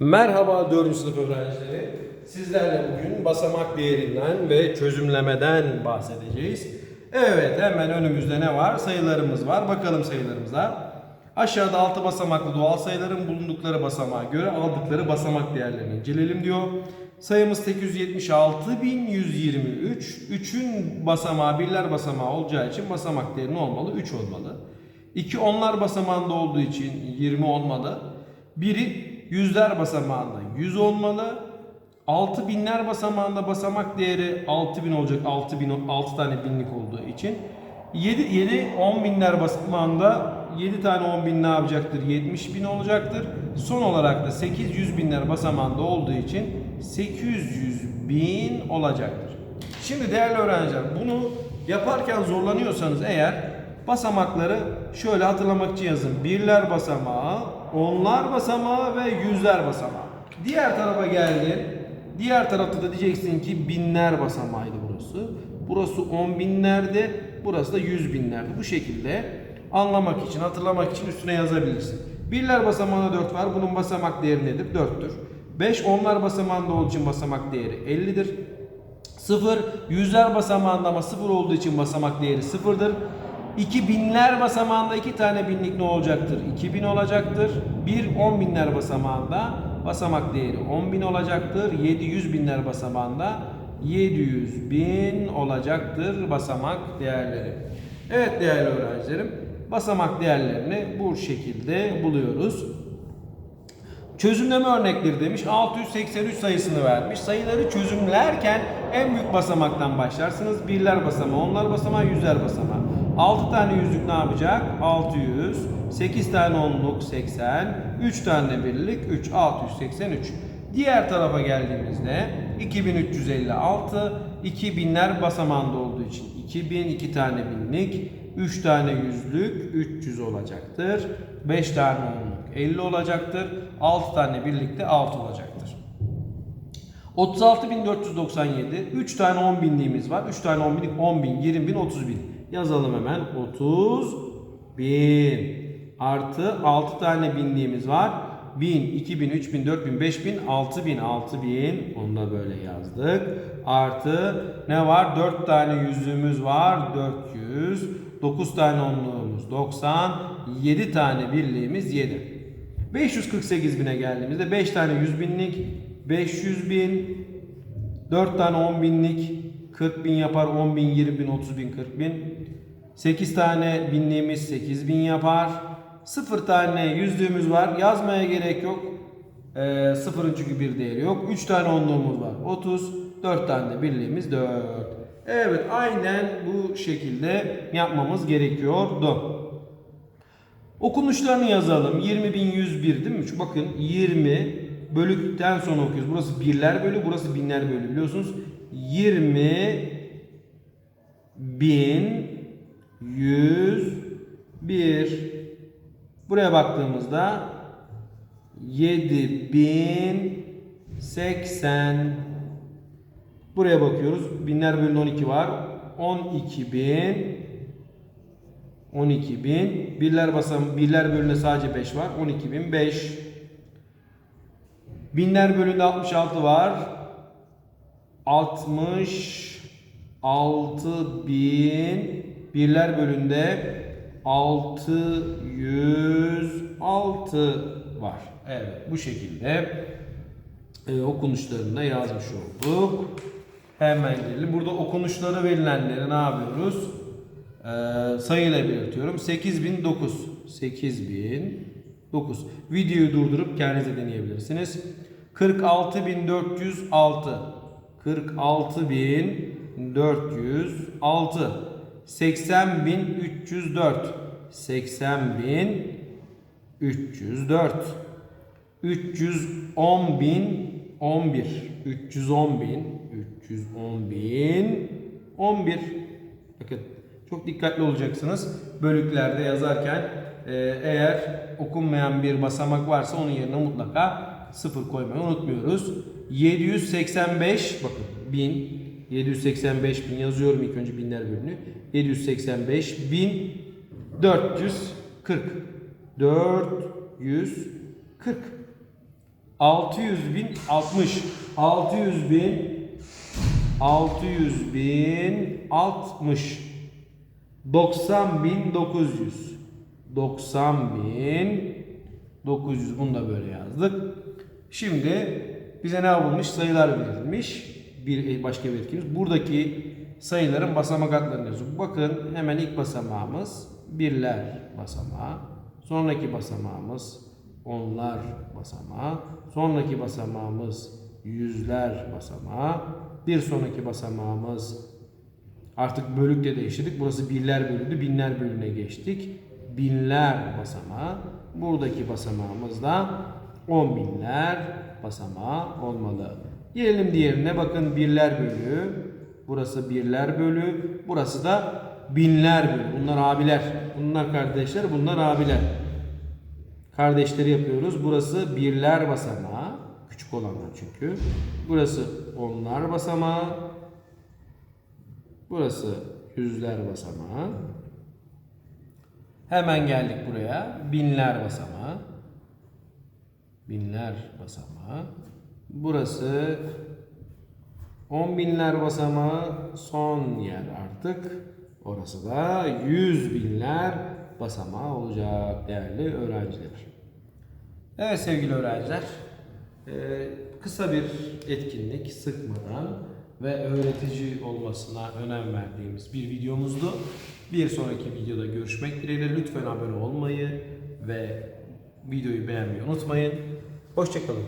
Merhaba 4. sınıf öğrencileri. Sizlerle bugün basamak değerinden ve çözümlemeden bahsedeceğiz. Evet hemen önümüzde ne var? Sayılarımız var. Bakalım sayılarımıza. Aşağıda 6 basamaklı doğal sayıların bulundukları basamağa göre aldıkları basamak değerlerini inceleyelim diyor. Sayımız 876.123. 3'ün basamağı birler basamağı olacağı için basamak değeri ne olmalı? 3 olmalı. 2 onlar basamağında olduğu için 20 olmalı. Biri yüzler basamağında 100 olmalı. 6 binler basamağında basamak değeri 6000 olacak. 6000 6 tane binlik olduğu için. 7 7 10 binler basamağında 7 tane 10 bin ne yapacaktır? 70 bin olacaktır. Son olarak da 800 binler basamağında olduğu için 800 bin olacaktır. Şimdi değerli öğrenciler bunu yaparken zorlanıyorsanız eğer basamakları şöyle hatırlamak için yazın. Birler basamağı, onlar basamağı ve yüzler basamağı. Diğer tarafa geldin. Diğer tarafta da diyeceksin ki binler basamağıydı burası. Burası on binlerdi. Burası da yüz binlerdi. Bu şekilde anlamak için, hatırlamak için üstüne yazabilirsin. Birler basamağında 4 var. Bunun basamak değeri nedir? 4'tür. 5 onlar basamağında olduğu için basamak değeri 50'dir. 0 yüzler basamağında ama 0 olduğu için basamak değeri 0'dır. 2 binler basamağında 2 tane binlik ne olacaktır? 2000 olacaktır. 1 10 binler basamağında basamak değeri 10 bin olacaktır. 700 binler basamağında 700 bin olacaktır basamak değerleri. Evet değerli öğrencilerim basamak değerlerini bu şekilde buluyoruz. Çözümleme örnekleri demiş. 683 sayısını vermiş. Sayıları çözümlerken en büyük basamaktan başlarsınız. Birler basamağı, onlar basamağı, yüzler basamağı. 6 tane yüzlük ne yapacak? 600. 8 tane onluk 80. 3 tane birlik 3. 683. Diğer tarafa geldiğimizde 2356. 2000'ler basamağında olduğu için 2000 2 tane binlik 3 tane yüzlük 300 olacaktır. 5 tane onluk 50 olacaktır. 6 tane birlikte 6 olacaktır. 36.497 3 tane 10 binliğimiz var. 3 tane 10 binlik 10 bin, 20 bin, 30 bin. Yazalım hemen 30 bin artı 6 tane binliğimiz var. 1000, 2000, 3000, 4000, 5000, 6000, 6000 onu da böyle yazdık. Artı ne var? 4 tane yüzüğümüz var. 400. 9 tane onluğumuz 90. 7 tane birliğimiz 7. 548 bine geldiğimizde 5 tane 100 binlik 500 bin 4 tane 10 binlik 40 bin yapar 10 bin 20 bin 30 bin 40 bin 8 tane binliğimiz 8 bin yapar 0 tane yüzlüğümüz var yazmaya gerek yok ee, sıfırın çünkü bir değeri yok 3 tane onluğumuz var 30 4 tane de birliğimiz 4 Evet aynen bu şekilde yapmamız gerekiyordu. Okunuşlarını yazalım. 20.101 değil mi? Çünkü bakın 20 bölükten sonra okuyoruz. Burası birler bölü, burası binler bölü biliyorsunuz. 20 bin 101 Buraya baktığımızda 7080 Buraya bakıyoruz. Binler bölü 12 var. 12 bin 12 bin. Birler basam birler bölünde sadece 5 var. 12 bin 5. Binler bölünde 66 var. 66 bin. Birler bölünde 606 var. Evet bu şekilde e, okunuşlarını da yazmış olduk. Hemen gelelim. Burada okunuşları verilenleri ne yapıyoruz? Ee, sayıyla belirtiyorum. 8009. 8009. Videoyu durdurup kendinize deneyebilirsiniz. 46406. 46406. 80304. 80304. 310.011. 310.000 310 bin 11 bakın çok dikkatli olacaksınız bölüklerde yazarken e, eğer okunmayan bir basamak varsa onun yerine mutlaka sıfır koymayı unutmuyoruz 785 bakın 1000 785 bin yazıyorum ilk önce binler bölünü. 785 bin 440 440 600 bin 60 600 bin 600 bin 60 90 bin 900 90 bin 900 bunu da böyle yazdık. Şimdi bize ne yapılmış? Sayılar verilmiş. Bir başka bir etkimiz. Buradaki sayıların basamak adlarını yazıyoruz. Bakın hemen ilk basamağımız birler basamağı. Sonraki basamağımız onlar basamağı. Sonraki basamağımız yüzler basamağı. Bir sonraki basamağımız artık bölük de değiştirdik. Burası birler bölüdü. Binler bölüne geçtik. Binler basamağı. Buradaki basamağımız da on binler basamağı olmalı. Gelelim diğerine. Bakın birler bölü. Burası birler bölü. Burası da binler bölü. Bunlar abiler. Bunlar kardeşler. Bunlar abiler. Kardeşleri yapıyoruz. Burası birler basamağı. Küçük olanlar çünkü. Burası onlar basamağı. Burası yüzler basamağı. Hemen geldik buraya. Binler basamağı. Binler basamağı. Burası on binler basamağı son yer artık. Orası da yüz binler basamağı olacak değerli öğrenciler. Evet sevgili öğrenciler, eee, kısa bir etkinlik sıkmadan ve öğretici olmasına önem verdiğimiz bir videomuzdu. Bir sonraki videoda görüşmek dileğiyle lütfen abone olmayı ve videoyu beğenmeyi unutmayın. Hoşçakalın.